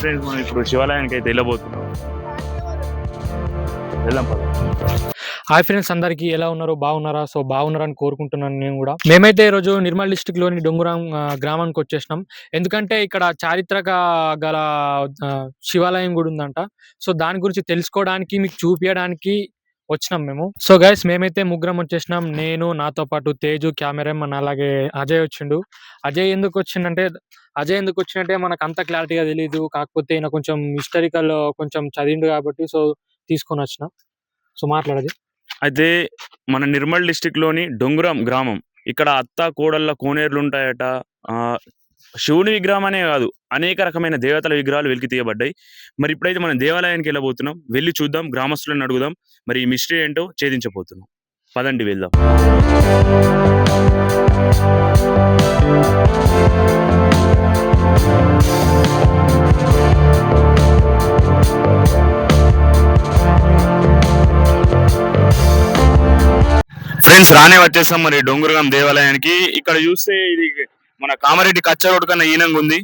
Friends మనం ఇప్పుడు శివాలయానికి అయితే వెళ్ళబోతున్నాం. వెళ్దాం హాయ్ ఫ్రెండ్స్ అందరికీ ఎలా ఉన్నారు బాగున్నారా? సో బాగున్నారని కోరుకుంటున్నాను నేను కూడా. మేమైతే ఈరోజు నిర్మల్ డిస్టిక్లోని డొంగురాం గ్రామానికి వచ్చేసినాం. ఎందుకంటే ఇక్కడ చారిత్రక గల శివాలయం కూడా ఉందంట. సో దాని గురించి తెలుసుకోవడానికి మీకు చూపించడానికి వచ్చినాం మేము. సో గైస్ మేమైతే ముగ్గురం వచ్చేసినాం. నేను నాతో పాటు తేజు కెమెరామన్ అలాగే అజయ్ వచ్చిండు. అజయ్ ఎందుకు వచ్చిండంటే అజయ్ ఎందుకు వచ్చినట్టే మనకు అంత క్లారిటీగా తెలియదు కాకపోతే ఈయన కొంచెం హిస్టారికల్ కొంచెం చదివిండు కాబట్టి సో తీసుకొని వచ్చిన. సో మాట్లాడదు అయితే మన నిర్మల్ డిస్ట్రిక్ట్లోని డొంగురం గ్రామం. ఇక్కడ అత్త కోడళ్ళ కోనేరులు ఉంటాయట. ఆ శివుని విగ్రహం అనే కాదు అనేక రకమైన దేవతల విగ్రహాలు వెలికి తీయబడ్డాయి. మరి ఇప్పుడైతే మనం దేవాలయానికి వెళ్ళబోతున్నాం. వెళ్ళి చూద్దాం గ్రామస్తులను అడుగుదాం. మరి ఈ మిస్టరీ ఏంటో ఛేదించబోతున్నాం. పదండి వెళ్దాం. ఫ్రెండ్స్ రానే వచ్చేసాం మరి డొంగురగం దేవాలయానికి. ఇక్కడ చూస్తే ఇది మన కామారెడ్డి కచ్చ రోడ్ కన్నా ఈనంగా ఉంది.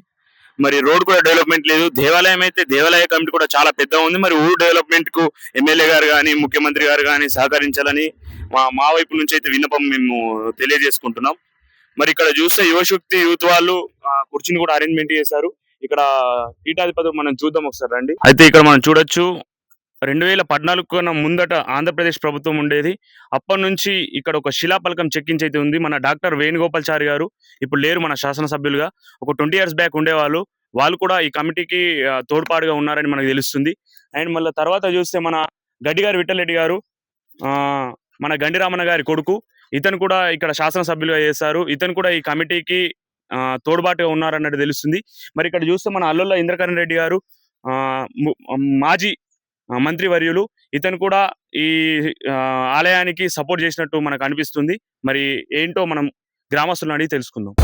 మరి రోడ్ కూడా డెవలప్మెంట్ లేదు. దేవాలయం అయితే దేవాలయ కమిటీ కూడా చాలా పెద్దగా ఉంది. మరి ఊరు డెవలప్మెంట్కు ఎమ్మెల్యే గారు కానీ ముఖ్యమంత్రి గారు కానీ సహకరించాలని మా మా వైపు నుంచి అయితే విన్నపం మేము తెలియజేసుకుంటున్నాం. మరి ఇక్కడ చూస్తే యువశక్తి యూత్ వాళ్ళు ఆ, కుర్చీని కూడా అరేంజ్మెంట్ చేశారు. ఇక్కడ పీఠాధిపతులు మనం చూద్దాం ఒకసారి రండి. అయితే ఇక్కడ మనం చూడొచ్చు రెండు వేల పద్నాలుగు కన్నా ముందట ఆంధ్రప్రదేశ్ ప్రభుత్వం ఉండేది. అప్పటి నుంచి ఇక్కడ ఒక శిలాపలకం చెక్కించి అయితే ఉంది. మన డాక్టర్ వేణుగోపాల్చారి గారు ఇప్పుడు లేరు మన శాసనసభ్యులుగా. ఒక ట్వంటీ ఇయర్స్ బ్యాక్ ఉండేవాళ్ళు. వాళ్ళు కూడా ఈ కమిటీకి తోడ్పాటుగా ఉన్నారని మనకు తెలుస్తుంది. అండ్ మళ్ళీ తర్వాత చూస్తే మన గడ్డిగారి విఠలరెడ్డి గారు ఆ, మన గండి రామన్న గారి కొడుకు. ఇతను కూడా ఇక్కడ శాసనసభ్యులుగా చేశారు. ఇతను కూడా ఈ కమిటీకి తోడ్బాటుగా ఉన్నారన్నట్టు తెలుస్తుంది. మరి ఇక్కడ చూస్తే మన అల్లుల్లో ఇంద్రకరణ్ రెడ్డి గారు ఆ, మాజీ మంత్రి వర్యులు ఇతను కూడా ఈ ఆలయానికి సపోర్ట్ చేసినట్టు మనకు అనిపిస్తుంది. మరి ఏంటో మనం గ్రామస్తులను అడిగి తెలుసుకుందాం.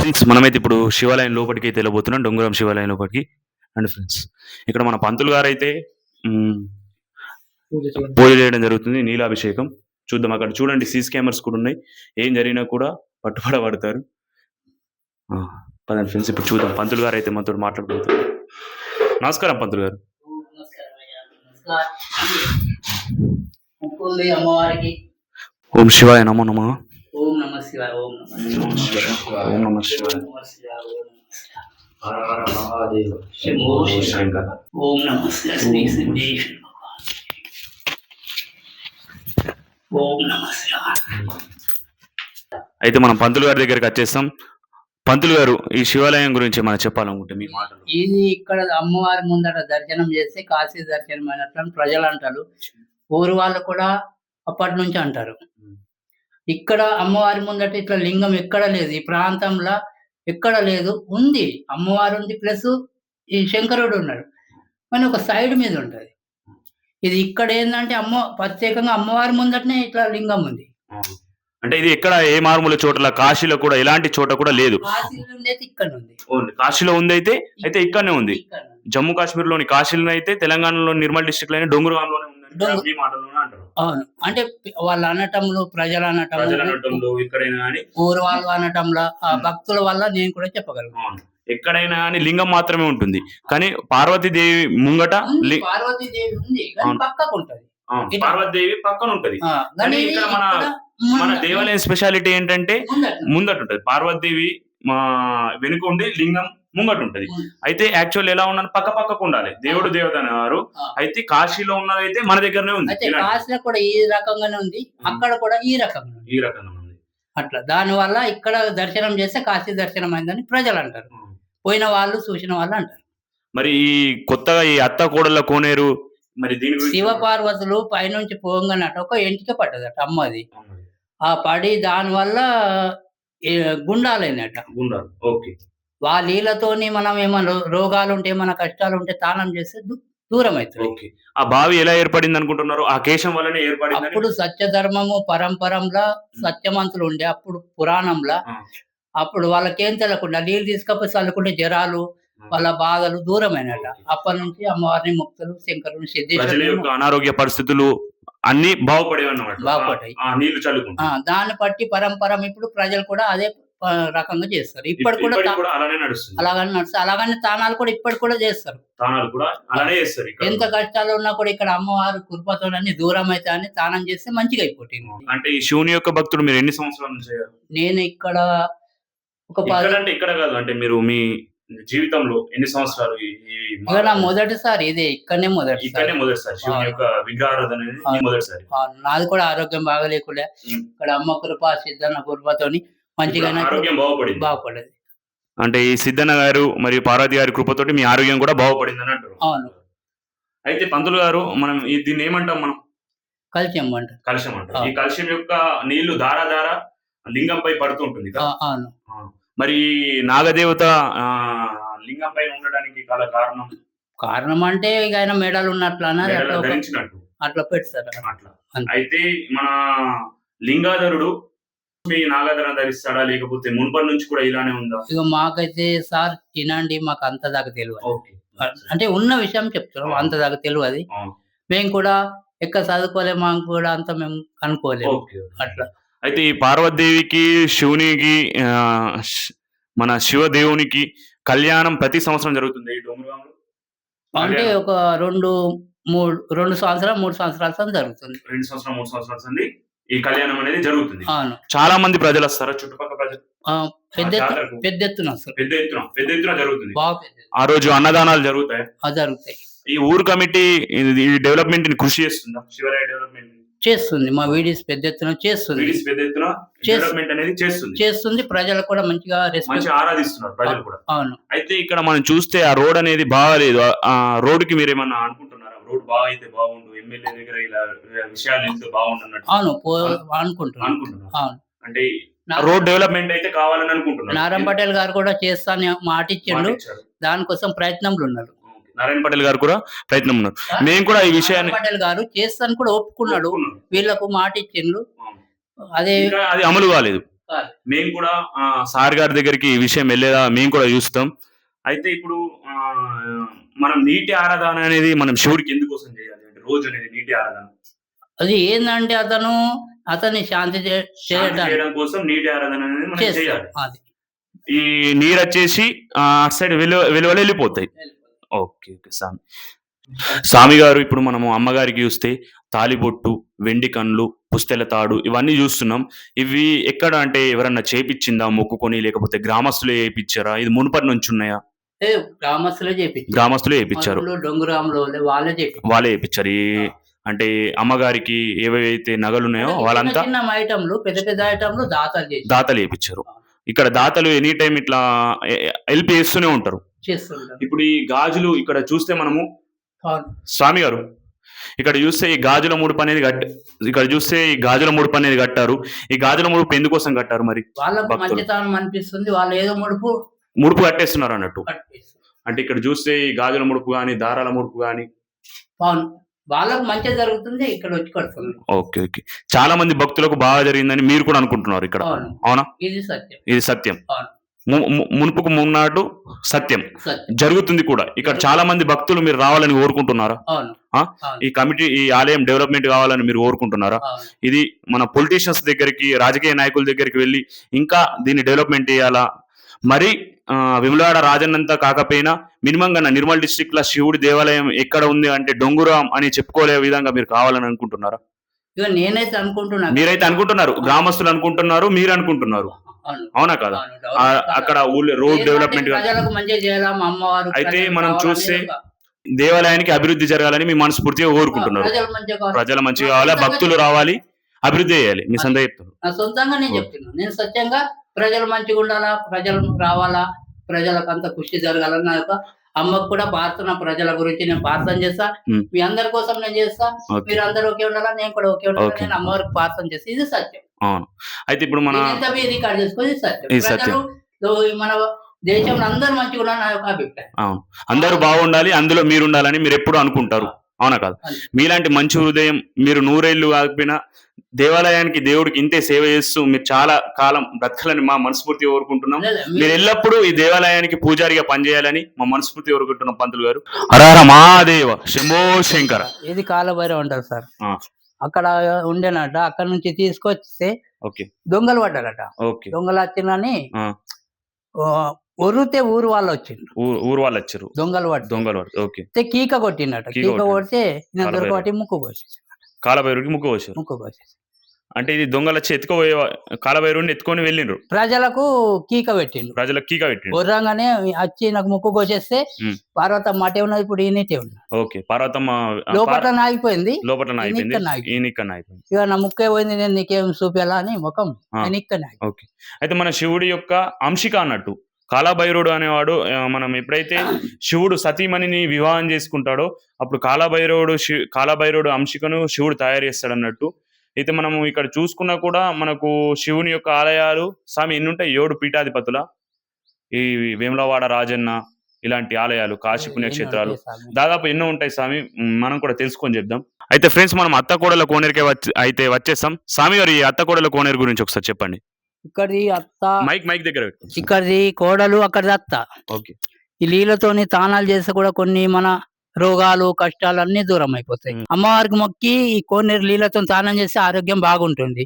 ఫ్రెండ్స్ మనమైతే ఇప్పుడు శివాలయం లోపలికి అయితే వెళ్ళబోతున్నాం. డొంగురం శివాలయం లోపలికి అండ్ ఫ్రెండ్స్. ఇక్కడ మన పంతులు గారు అయితే పూజ చేయడం. జరుగుతుంది నీలాభిషేకం. చూద్దాం అక్కడ చూడండి సీసీ కెమెరాస్ కూడా ఉన్నాయి. ఏం జరిగినా కూడా పట్టుబడబడతారు. పదండి ఫ్రెండ్స్ ఇప్పుడు చూద్దాం. పంతులు గారు అయితే మనతో మాట్లాడుకుంటారు. నమస్కారం పంతులు గారు. ఓం శివాయ నమో నమ. ఓం నమ శివాయ ఓం నమ శివాయ. ఓం నమ శివాయ. ఓం నమ శివాయ ఓం నమ శివాయ. శంభో శంకర. ఓం అయితే మనం పంతులు గారి దగ్గరికి వచ్చేస్తాం. పంతులు గారు ఈ శివాలయం గురించి మనం చెప్పాలనుకుంటే మీ మాట ఇది ఇక్కడ అమ్మవారి ముందట దర్శనం చేస్తే కాశీ దర్శనం అయినట్లు ప్రజలు అంటారు. ఊరు వాళ్ళు కూడా అప్పటి నుంచి అంటారు. ఇక్కడ అమ్మవారి ముందట ఇట్లా లింగం ఎక్కడ లేదు. ఈ ప్రాంతంలో ఎక్కడ లేదు. ఉంది. అమ్మవారు ఉంది. ప్లస్ ఈ శంకరుడు ఉన్నాడు. కానీ ఒక సైడ్ మీద ఉంటుంది. ఇది ఇక్కడ ఏంటంటే అమ్మ ప్రత్యేకంగా అమ్మవారి ముందటనే ఇట్లా లింగం ఉంది. అంటే ఇది ఎక్కడ ఏ మారుమూల చోట్ల కాశీలో కూడా ఎలాంటి చోట కూడా లేదు. కాశీలో ఇక్కడ ఉంది. ఓన్లీ కాశీలో ఉంది అయితే అయితే ఇక్కడనే ఉంది. ఇక్కడ. జమ్మూ కాశ్మీర్లోని కాశీలో అయితే తెలంగాణలో నిర్మల్ డిస్ట్రిక్ట్లోని డొంగురుగాంలోనే ఉందని డొంగు- మీ మాటల్లోనే అంటారు. అవును. అంటే వాళ్ళ అనటంలో ప్రజల అనటంలో ఊరు వాళ్ళు అనటంలో ఆ భక్తుల వల్ల నేను కూడా చెప్పగలను. ఎక్కడైనా కానీ లింగం మాత్రమే ఉంటుంది. కానీ పార్వతీదేవి ముంగట లి- పార్వతీదేవి ఉంది కానీ అవును. పక్కకు ఉంటది. అవును, ఇట్లా. పార్వతీదేవి పక్కన ఉంటది. ఆ, కానీ కానీ ఇక్కడ మన- ఇక్కడ మన దేవాలయం స్పెషాలిటీ ఏంటంటే ముందట. ముందట ఉంటది పార్వతీదేవి మా వెనుక ఉండి లింగం ముంగట ఉంటది. అయితే యాక్చువల్ ఎలా ఉన్నాను పక్క పక్కకు ఉండాలి. దేవుడు దేవత అనేవారు ఆ. అయితే కాశీలో ఉన్నదైతే మన దగ్గరనే ఉంది. అయితే ఇలాంటి- కాశీలో కూడా ఈ రకంగానే ఉంది. అక్కడ కూడా ఈ రకంగా ఉంది. ఈ రకంగా ఉంది. అట్లా. దాని వల్ల ఇక్కడ దర్శనం చేస్తే కాశీ దర్శనం అయిందని ప్రజలు అంటారు పోయిన వాళ్ళు చూసిన వాళ్ళు అంటారు. మరి ఈ కొత్తగా ఈ అత్త కోడళ్ళ కోనేరు మరి దీని గురించి? శివ పార్వతులు పైనుంచి పోగానట ఒక ఎంటిక పట్టదట అమ్మది. ఆ పడి దాని వల్ల గుండాలైనట. గుండాలు ఓకే. ఆ నీళ్ళతోని మనం ఏమైనా రోగాలు ఉంటే ఏమైనా కష్టాలు ఉంటే తానం చేస్తే దూరం అవుతుంది ఆ బావి ఎలా ఏర్పడింది అనుకుంటున్నారు ఆ కేశం వల్లనే ఏర్పడింది అప్పుడు సత్యధర్మము పరంపరంలో సత్యమంతులు ఉండే అప్పుడు పురాణంలో. అప్పుడు వాళ్ళకేం తెలియకుండా నీళ్ళు తీసుకపోయి చల్లుకుంటే జరాలు వాళ్ళ బాధలు దూరమైనట అప్పటి నుంచి అమ్మవారిని ముక్తులు శంకరుని యొక్క అనారోగ్య పరిస్థితులు అన్ని బాగుపడేవి బాగుపడ్డాయి. దాన్ని బట్టి పరంపరం ఇప్పుడు ప్రజలు కూడా అదే రకంగా చేస్తారు. ఇప్పటి కూడా నడుస్తుంది. అలాగని నడుస్తారు అలాగని తానాలు కూడా ఇప్పటి కూడా చేస్తారు. ఎంత కష్టాలు ఉన్నా కూడా ఇక్కడ అమ్మవారు కృపతో అన్ని దూరం అయితే అని తానం చేస్తే మంచిగా అయిపోతుంది. అంటే ఈ శివుని యొక్క భక్తుడు మీరు ఎన్ని సంవత్సరాల నుంచి? నేను ఇక్కడ ఒక అంటే ఇక్కడ కాదు అంటే మీరు మీ జీవితంలో ఎన్ని సంవత్సరాలు నా మొదటిసారి ఇదే ఇక్కడనే మొదటిసారి. ఇక్కడనే మొదటిసారి శివుని యొక్క విగ్రహారాధన. మొదటిసారి. నాది కూడా ఆరోగ్యం బాగలేకుండా. ఇక్కడ అమ్మ కృప సిద్ధన్న కృపతోని ఇప్పుడు ఆరోగ్యం బాగుపడింది. బాగుపడేది. అంటే ఈ సిద్ధన్న గారు మరియు పార్వతి గారి కృపతోటి మీ ఆరోగ్యం కూడా బాగుపడింది అని అంటారు అవును. అయితే పంతులు గారు మనం దీన్ని ఏమంటాం మనం? కలిసి అంటాం ఆ. ఈ కలశం యొక్క నీళ్ళు ధార ధార లింగంపై పడుతూ ఉంటుంది కదా? అవును. మరి నాగదేవత ఆ, లింగం పైన ఉండడానికి గల కారణం? కారణం అంటే ఇక ఆయన మెడలు ఉన్నట్లు మెడలో అట్లా ఒక- ధరించినట్టు. అట్లా పెడతారు. అట్లా. అంతే. అయితే మన లింగాధరుడు మీ ధరిస్తాడా? లేకపోతే మున్పటి నుంచి కూడా ఇలానే ఉందా? ఇక మాకైతే సార్ తినండి మాకు అంత దాకా తెలియదు ఓకే. అంటే ఉన్న విషయం చెప్తున్నాం అంత దాకా తెలియదు అవును. మేము కూడా ఎక్కడ చదువుకోలేము మాకు కూడా అంత మేము కనుక్కోలేము. ఓకే. అట్లా. అయితే ఈ పార్వతీదేవికి శివునికి మన శివదేవునికి కళ్యాణం ప్రతి సంవత్సరం జరుగుతుంది. అంటే ఒక రెండు మూడు రెండు సంవత్సరాలు మూడు సంవత్సరాల జరుగుతుంది. రెండు సంవత్సరం మూడు సంవత్సరాల ఈ కళ్యాణం అనేది జరుగుతుంది. చాలా మంది ప్రజలు వస్తారా? చుట్టుపక్కల ప్రజలు? పెద్ద? పెద్ద ఎత్తున పెద్ద ఎత్తున పెద్ద ఎత్తున జరుగుతుంది. ఆ రోజు అన్నదానాలు జరుగుతాయి? జరుగుతాయి. ఈ ఊరు కమిటీ ఈ డెవలప్మెంట్ని కృషి చేస్తుందా? శివరాయ డెవలప్మెంట్ చేస్తుంది. మా వీడియోస్ పెద్ద ఎత్తున చేస్తుంది. పెద్ద ఎత్తున డెవలప్మెంట్ అనేది చేస్తుంది. చేస్తుంది. ప్రజలు కూడా మంచిగా మంచి ఆరాధిస్తున్నారు ప్రజలు కూడా. అవును. అయితే ఇక్కడ మనం చూస్తే ఆ రోడ్ అనేది బాగాలేదు. ఆ- రోడ్కి మీరు ఏమన్నా అనుకుంటున్నారా? రోడ్ బాగా అయితే బాగుండు ఎమ్మెల్యే దగ్గర ఇలా విషయాలు బాగుండు అవును అనుకుంటున్నాను. అనుకుంటున్నారు? అవును. అంటే రోడ్ డెవలప్మెంట్ అయితే కావాలని అనుకుంటున్నారు? నారాయణ పటేల్ గారు కూడా చేస్తాను మాట ఇచ్చిండు. దానికోసం ప్రయత్నంలో ఉన్నారు. నారాయణ పటేల్ గారు కూడా ప్రయత్నం ఉన్నారు. మేము కూడా ఈ విషయాన్ని పటేల్ గారు చేస్తాను కూడా ఒప్పుకున్నాడు. ఒప్పుకున్నాం. వీళ్ళకు మాట ఇచ్చిండు. అవును. అదే అది అమలు కాలేదు. మేము కూడా సార్ గారి దగ్గరికి ఈ విషయం వెళ్ళేదా మేము కూడా చూస్తాం. అయితే ఇప్పుడు మనం నీటి ఆరాధన అనేది మనం శివుడికి ఎందుకోసం చేయాలి? అంటే రోజు అనేది నీటి ఆరాధన. అది ఏంటంటే అతను అతన్ని శాంతి చేయడం కోసం నీటి ఆరాధన అనేది మనం చేయాలి. ఈ నీరు వచ్చేసి ఆ, అటు సైడ్ వెలువ వెలువలు వెళ్ళిపోతాయి. Okay okay. స్వామి స్వామి గారు ఇప్పుడు మనము అమ్మగారికి చూస్తే తాలిబొట్టు వెండి కన్లు పుస్తెల తాడు ఇవన్నీ చూస్తున్నాం. ఇవి ఎక్కడ అంటే ఎవరన్నా చేపిచ్చిందా మొక్కుకొని లేకపోతే గ్రామస్తులే చేయించారా ఇది మునుపటి నుంచి ఉన్నాయా? ఏ, గ్రామస్తులే చేయించారు వాళ్ళే వాళ్ళే చేయించారు ఈ అంటే అమ్మగారికి ఏవైతే నగలు ఉన్నాయో వాళ్ళంతా ఐటమ్లు పెద్ద పెద్ద ఐటమ్లు దాతలు దాతలు చేయించారు ఇక్కడ దాతలు ఎనీ టైం ఇట్లా హెల్ప్ చేస్తూనే ఉంటారు. చేస్తుంటారు. ఇప్పుడు ఈ గాజులు ఇక్కడ చూస్తే మనము. స్వామి గారు ఇక్కడ చూస్తే ఈ గాజుల ముడుపు అనేది కట్ ఇక్కడ చూస్తే ఈ గాజుల ముడుపు అనేది కట్టారు. ఈ గాజుల ముడుపు ఎందుకోసం కట్టారు మరి? వాళ్ళకు భక్తులు. మంచితనం అనిపిస్తుంది వాళ్ళు ఏదో ముడుపు ముడుపు కట్టేస్తున్నారు అన్నట్టు. అంటే ఇక్కడ చూస్తే ఈ గాజుల ముడుపు గాని దారాల ముడుపు గాని. అవును. వాళ్ళకు మంచి జరుగుతుంది ఇక్కడ వచ్చి కడుతుంది ఓకే ఓకే. చాలా మంది భక్తులకు బాగా జరిగిందని మీరు కూడా అనుకుంటున్నారు ఇక్కడ. అవును. అవునా? ఇది సత్యం. ఇది సత్యం. అవును. మునుపుకు మున్నాటు సత్యం. జరుగుతుంది కూడా. ఇక్కడ చాలా మంది భక్తులు మీరు రావాలని కోరుకుంటున్నారా? ఈ కమిటీ ఈ ఆలయం డెవలప్మెంట్ కావాలని మీరు కోరుకుంటున్నారా? ఇది మన పొలిటీషియన్స్ దగ్గరికి రాజకీయ నాయకుల దగ్గరికి వెళ్ళి ఇంకా దీన్ని డెవలప్మెంట్ చేయాలా? మరి విమలవాడ రాజన్నంతా కాకపోయినా మినిమం గా నిర్మల్ డిస్ట్రిక్ట్లో శివుడి దేవాలయం ఎక్కడ ఉంది అంటే డొంగురాం అని చెప్పుకోలే విధంగా మీరు కావాలని అనుకుంటున్నారా? నేనైతే అనుకుంటున్నా. మీరైతే అనుకుంటున్నారు. గ్రామస్తులు అనుకుంటున్నారు మీరు అనుకుంటున్నారు. అవును. కదా? అక్కడ ఊళ్ళో రోడ్ డెవలప్మెంట్ అయితే మనం చూస్తే దేవాలయానికి అభివృద్ధి జరగాలని మీ మనస్ఫూర్తిగా కోరుకుంటున్నారు. ప్రజలు మంచిగా కావాలి. భక్తులు రావాలి అభివృద్ధి చేయాలి. మీ నా సొంతంగా నేను చెప్తున్నాను నేను సత్యంగా ప్రజలు మంచిగా ఉండాలా ప్రజలు రావాలా ప్రజలకు అంత కృషి జరగాలని నా యొక్క అమ్మకు కూడా ప్రార్థన ప్రజల గురించి నేను ప్రార్థన చేస్తా. మీ అందరి కోసం నేను చేస్తా. మీరు అందరూ ఒకే ఉండాలా నేను కూడా ఒకే ఉండాలా. నేను అమ్మవారికి ప్రార్థన చేస్తా. ఇది సత్యం. అవును అయితే ఇప్పుడు మన ఇది సత్యం. ఇది సత్యం. ప్రజలు ఈ మన దేశంలో అందరూ మంచిగా ఉండాలని నా యొక్క అభిప్రాయం. అవును అందరూ బాగుండాలి అందులో మీరు ఉండాలని మీరు ఎప్పుడు అనుకుంటారు. అవునా కాదు. మీలాంటి మంచి హృదయం మీరు నూరేళ్ళు కాకపోయినా దేవాలయానికి దేవుడికి ఇంతే సేవ చేస్తూ మీరు చాలా కాలం బ్రతకాలని మా మనస్ఫూర్తి కోరుకుంటున్నాం. మీరు ఎల్లప్పుడూ ఈ దేవాలయానికి పూజారిగా పనిచేయాలని మా మనస్ఫూర్తి కోరుకుంటున్నాం పంతులు గారు. హరహర మహాదేవ శంభో శంకర. ఇది కాలభైరవ అంటారు సార్? ఆ. అక్కడ ఉండేనట. అక్కడ నుంచి తీసుకొస్తే ఓకే. దొంగలు పడ్డారట. ఓకే. దొంగలు వచ్చిందని. ఒరితే ఊరు వాళ్ళు వచ్చిండ్రు. ఊరు వాళ్ళు వచ్చారు. దొంగలు పడ్డ దొంగలు. ఓకే. కీక కొట్టిండట కీక. కొడితే. దొరకబట్టి ముక్కు కోసేసి కాలభైరుడికి ముక్కు వచ్చారు ముక్కు కోసేసి అంటే ఇది దొంగలు ఎత్తుకోపోయే కాలభైరుడిని ఎత్తుకొని వెళ్ళిండ్రు. ప్రజలకు కీక పెట్టిండు ప్రజలకు కీక పెట్టిండు ఉర్రంగానే వచ్చి నాకు ముక్కు కోసేస్తే. పార్వతమ్మ మాటే ఉన్నది ఇప్పుడు ఈయనటే ఉన్నది ఓకే పార్వతమ్మ లోపల ఆగిపోయింది లోపల అయిపోయింది ఈయన ఇక్కడ ఈయన ఇక్కడ అయిపోయింది ఇక నా ముక్కే పోయింది నేను నీకేం చూపేలా అని ముఖం. ఇక్కడ ఓకే. అయితే మన శివుడి యొక్క అంశిక అన్నట్టు కాలభైరుడు అనేవాడు మనం ఎప్పుడైతే శివుడు సతీమణిని వివాహం చేసుకుంటాడో అప్పుడు కాలభైరవుడు శి కాలభైరవుడు అంశికను శివుడు తయారు చేస్తాడు అన్నట్టు అయితే మనము ఇక్కడ చూసుకున్నా కూడా మనకు శివుని యొక్క ఆలయాలు స్వామి ఎన్ని ఉంటాయి ఏడు పీఠాధిపతుల ఈ వేములవాడ రాజన్న ఇలాంటి ఆలయాలు కాశీ పుణ్యక్షేత్రాలు. దాదాపు ఎన్నో ఉంటాయి స్వామి? మనం కూడా తెలుసుకొని చెప్దాం. అయితే ఫ్రెండ్స్ మనం అత్త కోడల కోనేరుకే వచ్చి అయితే వచ్చేస్తాం. స్వామి గారు ఈ అత్త కోడల కోనేరు గురించి ఒకసారి చెప్పండి. ఇక్కడి అత్త మైక్ మైక్ దగ్గర పెట్టు. ఇక్కడిది కోడలు అక్కడిది అత్త. ఓకే. ఈ నీళ్ళతోని తానాలు చేస్తే కూడా కొన్ని మన రోగాలు కష్టాలు అన్ని దూరం అయిపోతాయి. అమ్మవారికి మొక్కి ఈ కోనేరు నీళ్ళతో స్నానం చేస్తే ఆరోగ్యం బాగుంటుంది.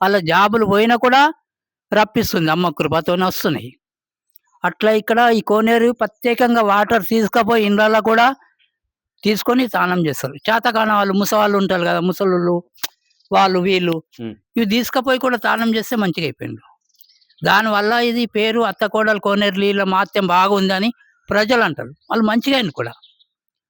వాళ్ళ జాబులు పోయినా కూడా రప్పిస్తుంది అమ్మ కృపతోనే వస్తున్నాయి. అట్లా ఇక్కడ ఈ కోనేరు ప్రత్యేకంగా వాటర్ తీసుకుపోయి ఇండ్లలో కూడా తీసుకొని స్నానం చేస్తారు. చేతకాన వాళ్ళు ముసవాళ్ళు ఉంటారు కదా ముసలు వాళ్ళు వీళ్ళు. ఇవి తీసుకుపోయి కూడా స్నానం చేస్తే మంచిగా అయిపోయింది దానివల్ల ఇది పేరు అత్తకోడలు కోనేరు నీళ్ళ మాత్యం బాగుందని ప్రజలు అంటారు వాళ్ళు మంచిగా అయింది కూడా.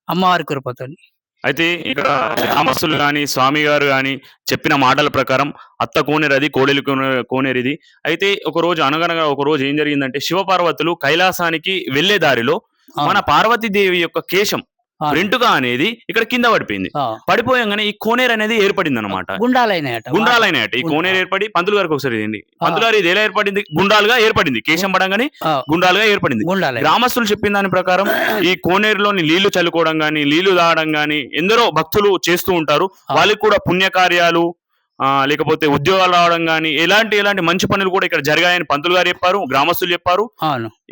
అమ్మవారి కృపతోని అయితే ఇక్కడ గ్రామస్తులు గాని స్వామి గారు గాని చెప్పిన మాటల ప్రకారం అత్త కోనేరు అది కోడెలు కోనే- కోనేరు ఇది అయితే ఒక రోజు అనగనగా ఒక రోజు ఏం జరిగిందంటే శివపార్వతులు కైలాసానికి వెళ్ళే దారిలో మన పార్వతీదేవి యొక్క కేశం వెంటుక అనేది ఇక్కడ కింద పడిపోయింది. పడిపోయంగానే ఈ కోనేరు అనేది ఏర్పడింది అనమాట గుండాలైనాయట. గుండ్రాలైనట ఈ కోనేరు ఏర్పడి పంతులు గారికి ఒకసారి ఏంది? పంతులు గారు ఇది ఎలా ఏర్పడింది? గుండ్రాలుగా ఏర్పడింది. కేశం పడంగానే ఆ, గుండ్రాలుగా ఏర్పడింది. గ్రామస్తులు చెప్పిన దాని ప్రకారం ఈ కోనేరులోని నీళ్ళు చల్లుకోవడం గాని నీళ్ళు తాగడం గాని ఎందరో భక్తులు చేస్తూ ఉంటారు. వాళ్ళకి కూడా పుణ్యకార్యాలు లేకపోతే ఉద్యోగాలు రావడం గాని ఎలాంటి ఎలాంటి మంచి పనులు కూడా ఇక్కడ జరిగాయని పంతులు గారు చెప్పారు గ్రామస్తులు చెప్పారు.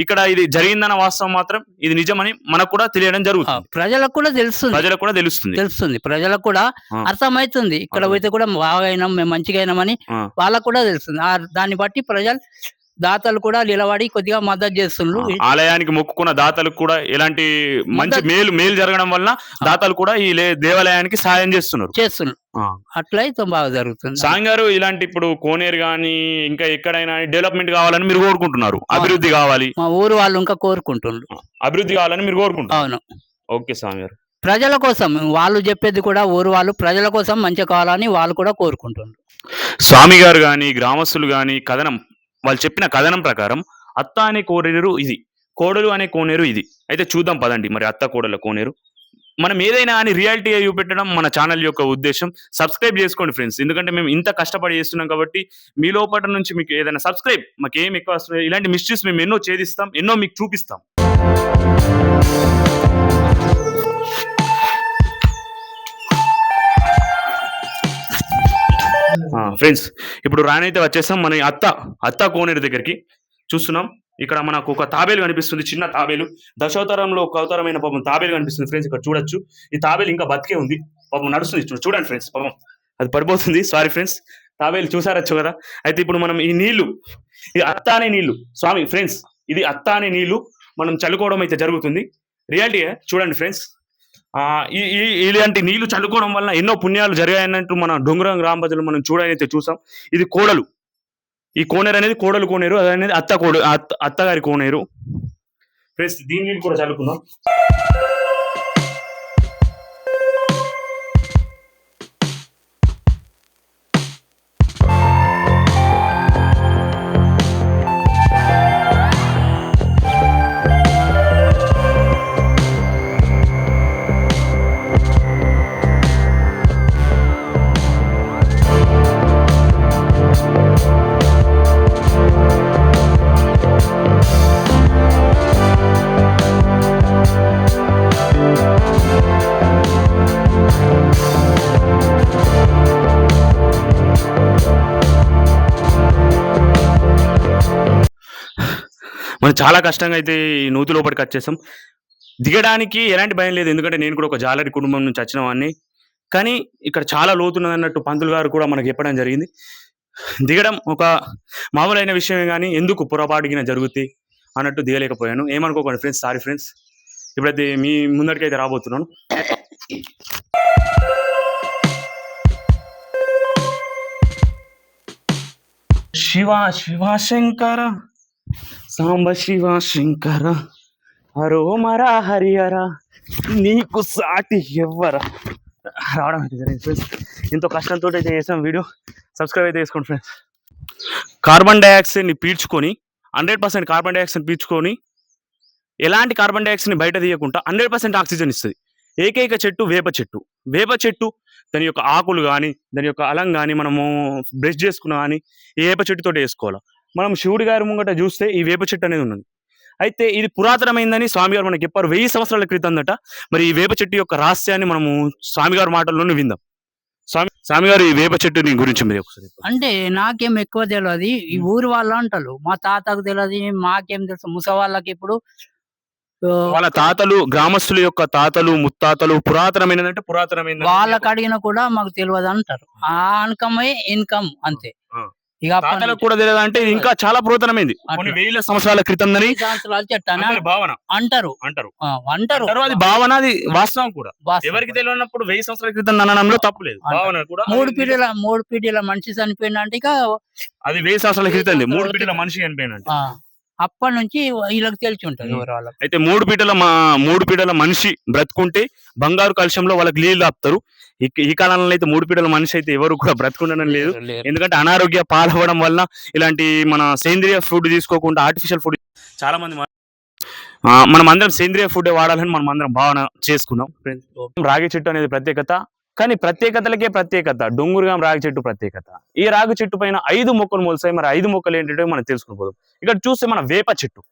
ఇక్కడ ఇది జరిగిందన్న వాస్తవం మాత్రం ఇది నిజమని మనకు కూడా తెలియడం జరుగుతుంది. ప్రజలకు కూడా తెలుస్తుంది. ప్రజలకు కూడా తెలుస్తుంది. తెలుస్తుంది. ప్రజలకు కూడా. అర్థమవుతుంది. ఇక్కడ పోతే కూడా బాగా అయినాం మేము మంచిగా అయినామని. వాళ్ళకు కూడా తెలుస్తుంది. దాన్ని బట్టి ప్రజలు దాతలు కూడా నిలబడి కొద్దిగా మద్దతు చేస్తుండ్రు. ఆలయానికి మొక్కుకున్న దాతలకు కూడా ఎలాంటి మంచి మేలు మేలు జరగడం వలన దాతలు కూడా ఈ దేవాలయానికి సహాయం చేస్తున్నారు. చేస్తున్నారు. అట్లయితే బాగా జరుగుతుంది. సాంగ్ గారు ఇలాంటి ఇప్పుడు కోనేరు గాని ఇంకా ఎక్కడైనా డెవలప్మెంట్ కావాలని మీరు కోరుకుంటున్నారు. అభివృద్ధి కావాలి. మా ఊరు వాళ్ళు ఇంకా కోరుకుంటుండ్రు. అభివృద్ధి కావాలని మీరు కోరుకుంటున్నారు. అవును. ఓకే స్వామి గారు ప్రజల కోసం వాళ్ళు చెప్పేది కూడా ఊరు వాళ్ళు ప్రజల కోసం మంచిగా కావాలని వాళ్ళు కూడా కోరుకుంటుండ్రు. స్వామి గారు గాని గ్రామస్తులు గాని కథనం వాళ్ళు చెప్పిన కథనం ప్రకారం అత్త అనే కోనేరు ఇది కోడలు అనే కోనేరు ఇది. అయితే చూద్దాం పదండి మరి అత్త కోడల కోనేరు. మనం ఏదైనా అని రియాలిటీ చూపెట్టడం మన ఛానల్ యొక్క ఉద్దేశం. సబ్స్క్రైబ్ చేసుకోండి ఫ్రెండ్స్. ఎందుకంటే మేము ఇంత కష్టపడి చేస్తున్నాం కాబట్టి మీ లోపల నుంచి మీకు ఏదైనా సబ్స్క్రైబ్ మాకు ఏం ఎక్కువ ఇలాంటి మిస్టరీస్ మేము ఎన్నో ఛేదిస్తాం ఎన్నో మీకు చూపిస్తాం. ఫ్రెండ్స్ ఇప్పుడు రానైతే వచ్చేసాం. మన అత్త అత్త కోనేరు దగ్గరికి చూస్తున్నాం. ఇక్కడ మనకు ఒక తాబేలు కనిపిస్తుంది చిన్న తాబేలు. దశావతారంలో ఒక అవతారమైన పాపం తాబేలు కనిపిస్తుంది. ఫ్రెండ్స్ ఇక్కడ చూడొచ్చు. ఈ తాబేలు ఇంకా బతికే ఉంది. పాపం నడుస్తుంది. చూడండి ఫ్రెండ్స్ పాపం అది పడిపోతుంది. సారీ ఫ్రెండ్స్ తాబేలు చూసారచ్చు కదా అయితే ఇప్పుడు మనం ఈ నీళ్ళు ఇది అత్త అనే నీళ్ళు స్వామి ఫ్రెండ్స్ ఇది అత్త అనే నీళ్ళు మనం చల్లుకోవడం అయితే జరుగుతుంది. రియాలిటీ చూడండి ఫ్రెండ్స్ ఇలాంటి నీళ్ళు చల్లుకోవడం వల్ల ఎన్నో పుణ్యాలు జరిగాయన్నట్టు మన డొంగరం గ్రామ ప్రజలు మనం చూడనైతే చూసాం. ఇది కోడలు. ఈ కోనేరు అనేది కోడలు కోనేరు అది అనేది అత్త కోడు అత్త అత్తగారి కోనేరు. ఫ్రెండ్స్ దీని నీళ్ళు కూడా చల్లుకుందాం. చాలా కష్టంగా అయితే ఈ నూతి లోపలికి వచ్చేసాం. దిగడానికి ఎలాంటి భయం లేదు. ఎందుకంటే నేను కూడా ఒక జాలరి కుటుంబం నుంచి వచ్చిన వాడిని. కానీ ఇక్కడ చాలా లోతున్నది అన్నట్టు పంతులు గారు కూడా మనకు చెప్పడం జరిగింది. దిగడం ఒక మామూలైన విషయమే కానీ ఎందుకు పొరపాటుగిన జరుగుతాయి అన్నట్టు దిగలేకపోయాను. ఏమనుకోకండి ఫ్రెండ్స్ సారీ ఫ్రెండ్స్. ఇప్పుడైతే మీ ముందరికైతే రాబోతున్నాను. శివ శివ శంకర. సాంబ శివ శంకర హరోమరా హరియరా నీకు సాటి ఎవ్వరా? రావడం అయితే ఫ్రెండ్స్ ఎంతో కష్టంతో అయితే చేసాం వీడియో. సబ్స్క్రైబ్ అయితే చేసుకోండి ఫ్రెండ్స్ కార్బన్ డైఆక్సైడ్ని పీల్చుకొని హండ్రెడ్ పర్సెంట్ కార్బన్ డైఆక్సైడ్ పీల్చుకొని ఎలాంటి కార్బన్ డైఆక్సైడ్ని బయట తీయకుండా హండ్రెడ్ పర్సెంట్ ఆక్సిజన్ ఇస్తుంది. ఏకైక చెట్టు వేప చెట్టు. వేప చెట్టు దాని యొక్క ఆకులు కానీ దాని యొక్క అలం కానీ మనము బ్రష్ చేసుకున్నా కానీ ఏ వేప చెట్టుతో వేసుకోవాలి? మనం శివుడి గారి ముంగట చూస్తే ఈ వేప చెట్టు అనేది ఉన్నది. అయితే ఇది పురాతనమైందని స్వామి గారు మనకి చెప్పారు వెయ్యి సంవత్సరాల క్రితం దట మరి ఈ వేప చెట్టు యొక్క రహస్యాన్ని మనము స్వామి గారి మాటల్లోనే విందాం. స్వామి స్వామి గారు ఈ వేప చెట్టుని గురించి మీరు ఒకసారి. అంటే నాకేం ఎక్కువ తెలియదు ఈ ఊరు వాళ్ళు అంటారు మా తాతకు తెలియదు మాకేం తెలుసు ముస వాళ్ళకి ఇప్పుడు వాళ్ళ తాతలు గ్రామస్తుల యొక్క తాతలు ముత్తాతలు పురాతనమైనది అంటే పురాతనమైనది వాళ్ళకి అడిగినా కూడా మాకు తెలియదు అంటారు. ఆ ఇన్కమే ఇన్కమ్ అంతే. ఇక తాతలకు కూడా తెలియదు అంటే ఇది ఇంకా చాలా పురాతనమైంది. కొన్ని వేల సంవత్సరాల క్రితందని సంవత్సరాల భావన. అంటారు. అంటారు. అంటారు. అది భావన అది వాస్తవం. కూడా. ఎవరికి తెలియనప్పుడు వెయ్యి సంవత్సరాల క్రితం అనడంలో తప్పు లేదు. అంటారు. భావన కూడా మూడు పీడిల మూడు పీడిల మనిషి చనిపోయినంటే ఇక అది వెయ్యి సంవత్సరాల క్రితం మూడు క్రితం. మనిషి చనిపోయినంటే అప్పటి నుంచి వీళ్ళకి తెలిసి ఉంటుంది అయితే మూడు పీటల మా- మూడు పీటల మనిషి బ్రతుకుంటే బంగారు కలశంలో వాళ్ళకి నీళ్ళు ఆపుతారు. ఈ ఈ కాలంలో అయితే మూడు పీటల మనిషి అయితే ఎవరు కూడా బ్రతుకుండడం లేదు. ఎందుకంటే అనారోగ్య పాలవడం వల్ల ఇలాంటి మన సేంద్రియ ఫుడ్ తీసుకోకుండా ఆర్టిఫిషియల్ ఫుడ్ చాలా మంది మనం అందరం సేంద్రియ ఫుడ్ వాడాలని మనం అందరం భావన చేసుకున్నాం. రాగి చెట్టు అనేది ప్రత్యేకత. కానీ ప్రత్యేకతలకే ప్రత్యేకత. డొంగురుగాం రాగి చెట్టు ప్రత్యేకత. ఈ రాగి చెట్టు పైన ఐదు మొక్కలు మొలిసాయి. మరి ఐదు మొక్కలు ఏంటంటే మనం తెలుసుకుని ఇక్కడ చూస్తే మన వేప చెట్టు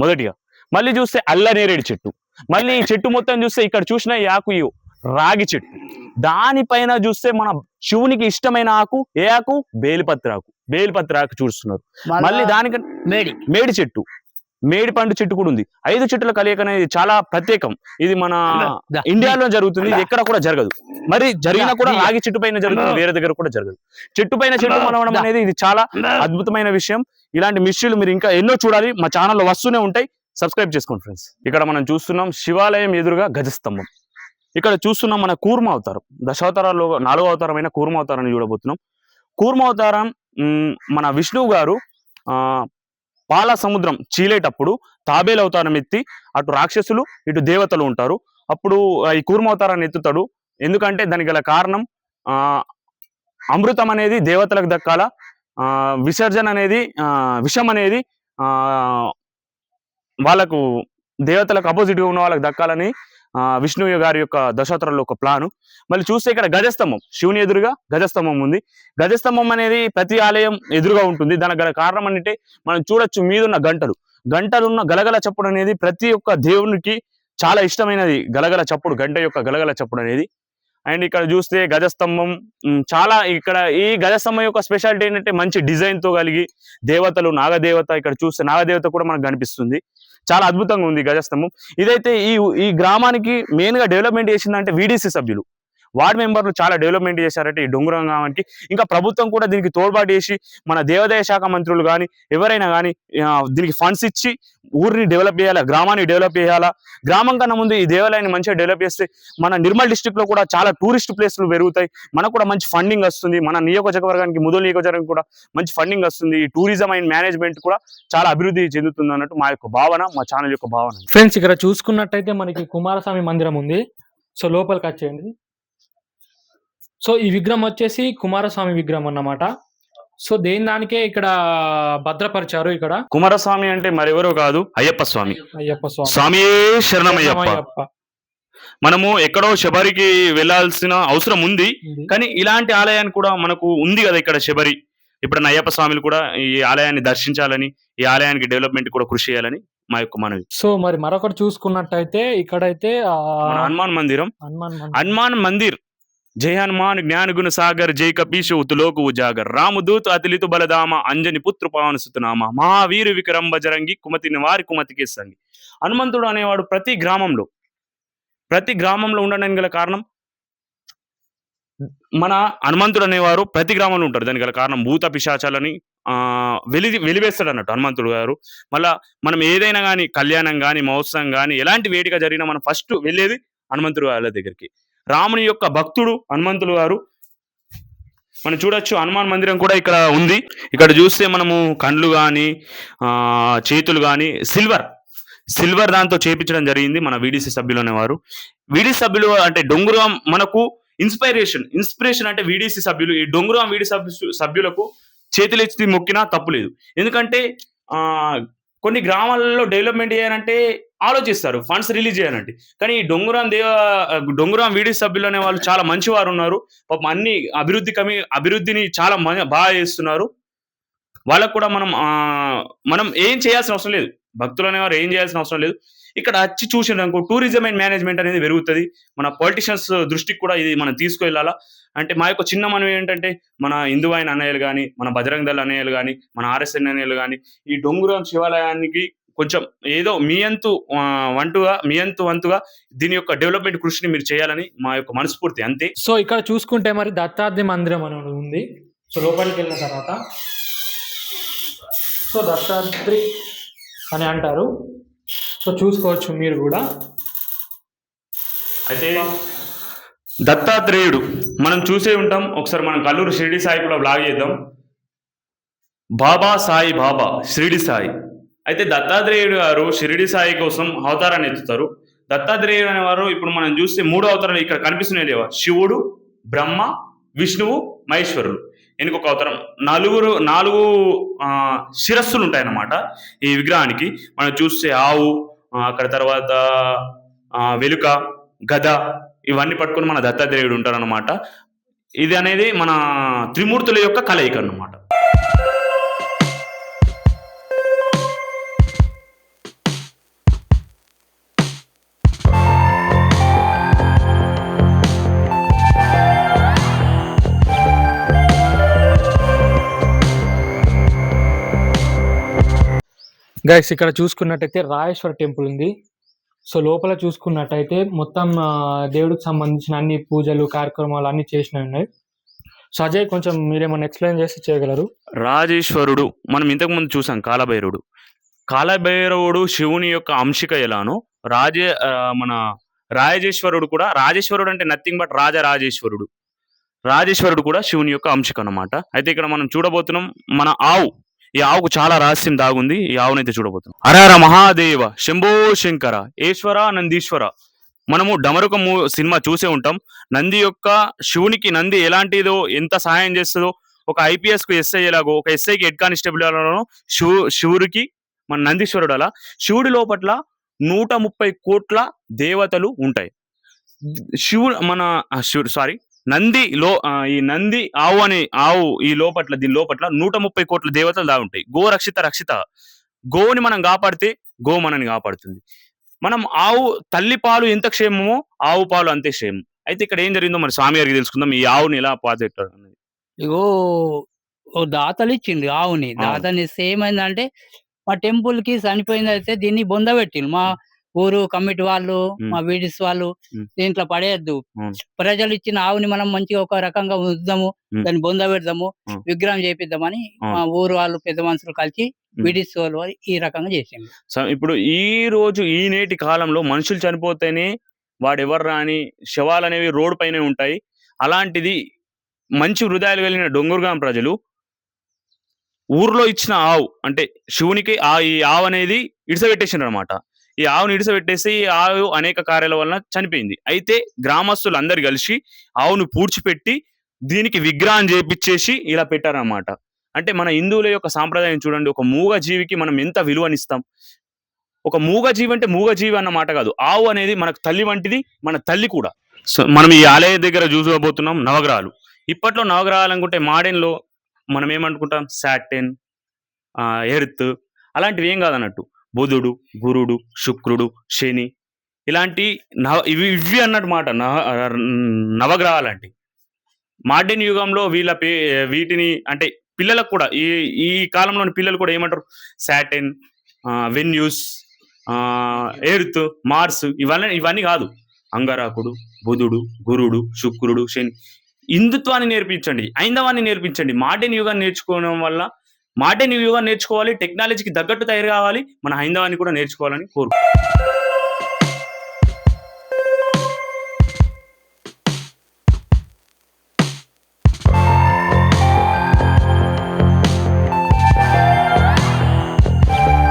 మొదటిగా. మళ్ళీ చూస్తే అల్లనేరేడు చెట్టు. మళ్ళీ ఈ చెట్టు మొత్తం చూస్తే ఇక్కడ చూసిన ఈ ఆకు రాగి చెట్టు. దానిపైన చూస్తే మన శివునికి ఇష్టమైన ఆకు ఏ ఆకు? బేలిపత్ర ఆకు. బేలిపత్ర ఆకు చూస్తున్నారు. మళ్ళీ మళ్ళీ దానికంటే మేడి. మేడి చెట్టు. మేడి పండు చెట్టు కూడా ఉంది. ఐదు చెట్టుల కలయిక అనేది చాలా ప్రత్యేకం. ఇది మన. ఇండియాలో జరుగుతుంది. ఇది ఎక్కడ కూడా జరగదు. మరి జరిగినా కూడా. రాగి చెట్టు పైన జరుగుతుంది. వేరే దగ్గర కూడా జరగదు. చెట్టు పైన చెట్టు మనవడం. అనేది ఇది చాలా అద్భుతమైన విషయం. ఇలాంటి మిస్టరీలు మీరు ఇంకా ఎన్నో చూడాలి. మా ఛానల్లో వస్తూనే ఉంటాయి. సబ్స్క్రైబ్ చేసుకోండి ఫ్రెండ్స్. ఇక్కడ మనం చూస్తున్నాం శివాలయం ఎదురుగా గజస్తంభం. ఇక్కడ చూస్తున్నాం మన కూర్మ అవతారం. దశావతారాల్లో నాలుగో అవతారమైన కూర్మ అవతారాన్ని చూడబోతున్నాం. కూర్మ అవతారం మన విష్ణువు గారు ఆ పాల సముద్రం చీలేటప్పుడు తాబేలు అవతారం ఎత్తి అటు రాక్షసులు ఇటు దేవతలు ఉంటారు. అప్పుడు ఈ కూర్మవతారాన్ని ఎత్తుతాడు. ఎందుకంటే దానికి గల కారణం ఆ అమృతం అనేది దేవతలకు దక్కాల ఆ విసర్జన అనేది ఆ విషం అనేది ఆ వాళ్ళకు దేవతలకు అపోజిట్గా ఉన్న వాళ్ళకి దక్కాలని విష్ణు గారి యొక్క దశావతారంలో ఒక ప్లాను. మళ్ళీ చూస్తే ఇక్కడ గజస్తంభం. శివుని ఎదురుగా గజస్తంభం ఉంది. గజస్తంభం అనేది ప్రతి ఆలయం ఎదురుగా ఉంటుంది. దానికి గల కారణం అంటే మనం చూడొచ్చు మీదున్న గంటలు. గంటలున్న గలగల చప్పుడు అనేది ప్రతి ఒక్క దేవునికి చాలా ఇష్టమైనది. గలగల చప్పుడు గంట యొక్క గలగల చప్పుడు అనేది. అండ్ ఇక్కడ చూస్తే గజస్తంభం చాలా ఇక్కడ ఈ గజస్తంభం యొక్క స్పెషాలిటీ ఏంటంటే మంచి డిజైన్తో కలిగి దేవతలు నాగదేవత ఇక్కడ చూస్తే నాగదేవత కూడా మనకు కనిపిస్తుంది. చాలా అద్భుతంగా ఉంది గజస్తంభం. ఇదైతే ఈ ఈ గ్రామానికి మెయిన్గా డెవలప్మెంట్ చేసిందంటే వీడీసీ సభ్యులు. వార్డ్ మెంబర్లు చాలా డెవలప్మెంట్ చేశారంటే ఈ డొంగురం ఇంకా ప్రభుత్వం కూడా దీనికి తోడ్పాటు చేసి మన దేవాదాయ శాఖ మంత్రులు కానీ ఎవరైనా కానీ దీనికి ఫండ్స్ ఇచ్చి ఊరిని డెవలప్ చేయాలా గ్రామాన్ని డెవలప్ చేయాలా? గ్రామం కన్నా ముందు ఈ దేవాలయాన్ని మంచిగా డెవలప్ చేస్తే మన నిర్మల్ డిస్ట్రిక్ట్లో కూడా చాలా టూరిస్ట్ ప్లేస్లు పెరుగుతాయి. మనకు కూడా మంచి ఫండింగ్ వస్తుంది. మన నియోజకవర్గానికి ముదల్ నియోజకవర్గం కూడా మంచి ఫండింగ్ వస్తుంది. ఈ టూరిజం అండ్ మేనేజ్మెంట్ కూడా చాలా అభివృద్ధి చెందుతుంది అన్నట్టు మా యొక్క భావన మా ఛానల్ యొక్క భావన. ఫ్రెండ్స్ ఇక్కడ చూసుకున్నట్టయితే మనకి కుమారస్వామి మందిరం ఉంది. సో లోపలికి వచ్చేయండి. సో ఈ విగ్రహం వచ్చేసి కుమారస్వామి విగ్రహం అన్నమాట. సో దేని దానికే ఇక్కడ భద్రపరిచారు ఇక్కడ? కుమారస్వామి అంటే మరెవరో కాదు అయ్యప్ప స్వామి. అయ్యప్ప స్వామి. స్వామి శరణమయ్యప్ప. మనము ఎక్కడో శబరికి వెళ్ళాల్సిన అవసరం ఉంది. కానీ ఇలాంటి ఆలయాన్ని కూడా మనకు ఉంది కదా ఇక్కడ శబరి. ఇప్పుడు అయ్యప్ప స్వామిలు కూడా ఈ ఆలయాన్ని దర్శించాలని ఈ ఆలయానికి డెవలప్మెంట్ కూడా కృషి చేయాలని మా యొక్క మనవి. సో మరి మరొకటి చూసుకున్నట్టయితే ఇక్కడైతే హనుమాన్ మందిరం. హనుమాన్ మందిరం. హనుమాన్ మందిర్. జై హనుమాన్ జ్ఞానగుణ సాగర్ జై కపీషు లోకు ఉజాగర్. రాముదూత్ అతిలితు బలదామ అంజని పుత్ర పవన సుతనామ మహావీరు విక్రమ్ బజరంగి కుమతిని వారి కుమతికి సంగి హనుమంతుడు అనేవాడు ప్రతి గ్రామంలో ప్రతి గ్రామంలో ఉండడానికి గల కారణం? మన హనుమంతుడు అనేవారు ప్రతి గ్రామంలో ఉంటారు. దానికి గల కారణం భూత పిశాచాలని వెలి వెలివేస్తాడు అన్నట్టు హనుమంతుడు గారు. మళ్ళా మనం ఏదైనా కానీ కళ్యాణం కానీ మహోత్సవం కానీ ఎలాంటి వేడిగా జరిగినా మనం ఫస్ట్ వెళ్ళేది హనుమంతుడు గారి దగ్గరికి. రాముని యొక్క భక్తుడు హనుమంతులు గారు. మనం చూడొచ్చు హనుమాన్ మందిరం కూడా ఇక్కడ ఉంది. ఇక్కడ చూస్తే మనము కండ్లు కానీ చేతులు కానీ సిల్వర్. సిల్వర్ దాంతో చేపించడం జరిగింది మన వీడిసి సభ్యులు అనేవారు వీడి సభ్యులు అంటే డొంగురం మనకు ఇన్స్పైరేషన్. ఇన్స్పిరేషన్ అంటే వీడిసి సభ్యులు. ఈ డొంగురాం వీడి సభ్యు సభ్యులకు చేతులు ఎత్తి మొక్కినా తప్పు లేదు ఎందుకంటే కొన్ని గ్రామాలలో డెవలప్మెంట్ చేయాలంటే ఆలోచిస్తారు ఫండ్స్ రిలీజ్ చేయాలంటే. కానీ ఈ డొంగురాం దేవ డొంగురాం వీడి సభ్యులు అనే వాళ్ళు చాలా మంచి వారు ఉన్నారు. పాపం అన్ని అభివృద్ధి కమి అభివృద్ధిని చాలా మ- బాగా చేస్తున్నారు. వాళ్ళకు కూడా మనం మనం ఏం చేయాల్సిన అవసరం లేదు. భక్తులు అనేవారు ఏం చేయాల్సిన అవసరం లేదు. ఇక్కడ వచ్చి చూసినాక టూరిజం అండ్ మేనేజ్మెంట్ అనేది పెరుగుతుంది. మన పొలిటిషియన్స్ దృష్టికి కూడా ఇది మనం తీసుకువెళ్ళాలా అంటే మా యొక్క చిన్న మనం ఏంటంటే మన హిందూ అన్నయ్యలు కానీ మన బజరంగ దళ అన్నయ్యలు కానీ మన ఆర్ఎస్ఎన్ అన్నయ్యలు కానీ ఈ డొంగురం శివాలయానికి కొంచెం ఏదో మీ అంతు వంటుగా మీ అంతు వంతుగా దీని యొక్క డెవలప్మెంట్ కృషిని మీరు చేయాలని మా యొక్క మనస్ఫూర్తి అంతే. సో ఇక్కడ చూసుకుంటే మరి దత్తాత్రి మందిరం అని ఉంది. సో లోపలికి వెళ్ళిన తర్వాత సో దత్తాత్రి అని అంటారు. సో చూసుకోవచ్చు మీరు కూడా. అయితే దత్తాత్రేయుడు మనం చూసే ఉంటాం ఒకసారి మనం కల్లూరు షిరిడి సాయి కూడా బ్లాగ్ చేద్దాం. బాబా సాయి బాబా షిరిడి సాయి. అయితే దత్తాత్రేయుడు గారు షిరిడి సాయి కోసం అవతారాన్ని ఎత్తుతారు. దత్తాత్రేయుడు అనేవారు ఇప్పుడు మనం చూస్తే మూడు అవతారాలు ఇక్కడ కనిపిస్తున్నాయి లేవా శివుడు బ్రహ్మ విష్ణువు మహేశ్వరుడు. వెనుక ఒక అవతారం. నలుగురు నాలుగు శిరస్సులు ఉంటాయన్నమాట ఈ విగ్రహానికి. మనం చూస్తే ఆవు అక్కడ తర్వాత ఆ, వెలుక గద ఇవన్నీ పట్టుకొని మన దత్తాత్రేయుడు ఉంటారనమాట ఇది అనేది మన త్రిమూర్తుల యొక్క కలయిక అన్నమాట. గైస్ ఇక్కడ చూసుకున్నట్టయితే రాయేశ్వర టెంపుల్ ఉంది. సో లోపల చూసుకున్నట్టయితే మొత్తం దేవుడికి సంబంధించిన అన్ని పూజలు కార్యక్రమాలు అన్ని చేసినవి ఉన్నాయి. సో అజయ్ కొంచెం మీరేమన్నా ఎక్స్ప్లెయిన్ చేసి చేయగలరు? రాజేశ్వరుడు మనం ఇంతకు ముందు చూసాం కాలభైరవుడు. కాలభైరవుడు శివుని యొక్క అంశిక ఎలానో రాజే ఆ, మన రాజేశ్వరుడు కూడా రాజేశ్వరుడు అంటే నథింగ్ బట్ రాజరాజేశ్వరుడు. రాజేశ్వరుడు కూడా శివుని యొక్క అంశిక అన్నమాట. అయితే ఇక్కడ మనం చూడబోతున్నాం మన ఆవు. ఈ ఆవుకు చాలా రహస్యం దాగుంది. ఈ ఆవునైతే చూడబోతున్నాం. హరహర మహాదేవ శంభో శంకర ఈశ్వర నందీశ్వర. మనము డమరుక మూ- సినిమా చూసే ఉంటాం. నంది యొక్క శివునికి నంది ఎలాంటిదో ఎంత సహాయం చేస్తుందో ఒక ఐపీఎస్కు ఎస్ఐ ఎలాగో ఒక ఎస్ఐకి హెడ్ కానిస్టేబుల్ ఎలాగో శివు శివుడికి మన నందీశ్వరుడు అలా శివుడి లోపట్ల నూట ముప్పై కోట్ల దేవతలు ఉంటాయి. శివుడు మన శివుడు సారీ నంది లో ఈ నంది ఆవు అనే ఆవు ఈ లోపట్ల దీని లోపట్ల నూట ముప్పై కోట్ల దేవతలు దా ఉంటాయి. గో రక్షిత రక్షిత. గోని మనం కాపాడితే గో మనని కాపాడుతుంది. మనం ఆవు తల్లి పాలు ఎంత క్షేమమో ఆవు పాలు అంతే క్షేమం. అయితే ఇక్కడ ఏం జరిగిందో మరి స్వామి గారికి తెలుసుకుందాం. ఈ ఆవుని ఎలా పాతెట్టారు అనేది. ఇగో ఓ దాతలు ఇచ్చింది ఆవుని. దాతని ఇస్తే ఏమైందంటే మా టెంపుల్కి చనిపోయింది అయితే దీన్ని బొంద పెట్టిండు మా ఊరు కమిటీ వాళ్ళు మ్. వీడిస్ వాళ్ళు. దీంట్లో పడేయద్దు. ప్రజలు ఇచ్చిన ఆవుని మనం మంచిగా ఒక రకంగా ఉంచుదాము. దాన్ని బొంద పెడదాము. విగ్రహం చేపిద్దామని. మా ఊరు వాళ్ళు పెద్ద మనుషులు కలిసి. వీడిస్ వాళ్ళు ఈ రకంగా చేసిండు సో ఇప్పుడు ఈ రోజు ఈ నేటి కాలంలో మనుషులు చనిపోతేనే వాడెవరు రాని శవాలు అనేవి రోడ్డు పైనే ఉంటాయి అలాంటిది మంచి హృదయాలు కలిగిన డొంగురుగాం ప్రజలు ఊర్లో ఇచ్చిన ఆవు అంటే శివునికి ఆ ఈ ఆవు అనేది ఇడిసబెట్టేసిండ్రు అనమాట ఈ ఆవుని ఇడిసపెట్టేసి ఈ ఆవు అనేక కార్యాల వలన చనిపోయింది. అయితే గ్రామస్తులు అందరు కలిసి ఆవును పూడ్చిపెట్టి దీనికి విగ్రహం చేపిచ్చేసి ఇలా పెట్టారన్నమాట. అంటే మన హిందువుల యొక్క సాంప్రదాయం చూడండి. ఒక మూగ జీవికి మనం ఎంత విలువనిస్తాం? ఒక మూగ జీవి అంటే మూగ జీవి అన్న మాట కాదు. ఆవు అనేది మనకు తల్లి వంటిది మన తల్లి కూడా. సో మనం ఈ ఆలయ దగ్గర చూసుకోబోతున్నాం నవగ్రహాలు. ఇప్పట్లో నవగ్రహాలు అనుకుంటే మాడెన్లో మనం ఏమనుకుంటాం? సాటెన్ ఎర్త్ అలాంటివి ఏం కాదన్నట్టు. బుధుడు గురుడు శుక్రుడు శని ఇలాంటి నవ ఇవి ఇవి అన్నట్టు మాట నవ నవగ్రహాలంటే యుగంలో వీళ్ళ పే వీటిని అంటే పిల్లలకు కూడా ఈ ఈ కాలంలోని పిల్లలు కూడా ఏమంటారు? సాటెన్ వెన్యూస్ ఎర్త్ మార్స్ ఇవన్నీ ఇవన్నీ కాదు. అంగరాకుడు బుధుడు గురుడు శుక్రుడు శని హిందుత్వాన్ని నేర్పించండి ఐందవాన్ని నేర్పించండి. మాడర్న్ యుగాన్ని నేర్చుకోవడం వల్ల మాడర్న్ యుగాన్ని నేర్చుకోవాలి టెక్నాలజీకి తగ్గట్టు తయారు కావాలి మన హైందవాన్ని కూడా నేర్చుకోవాలని కోరుకుంటున్నాను.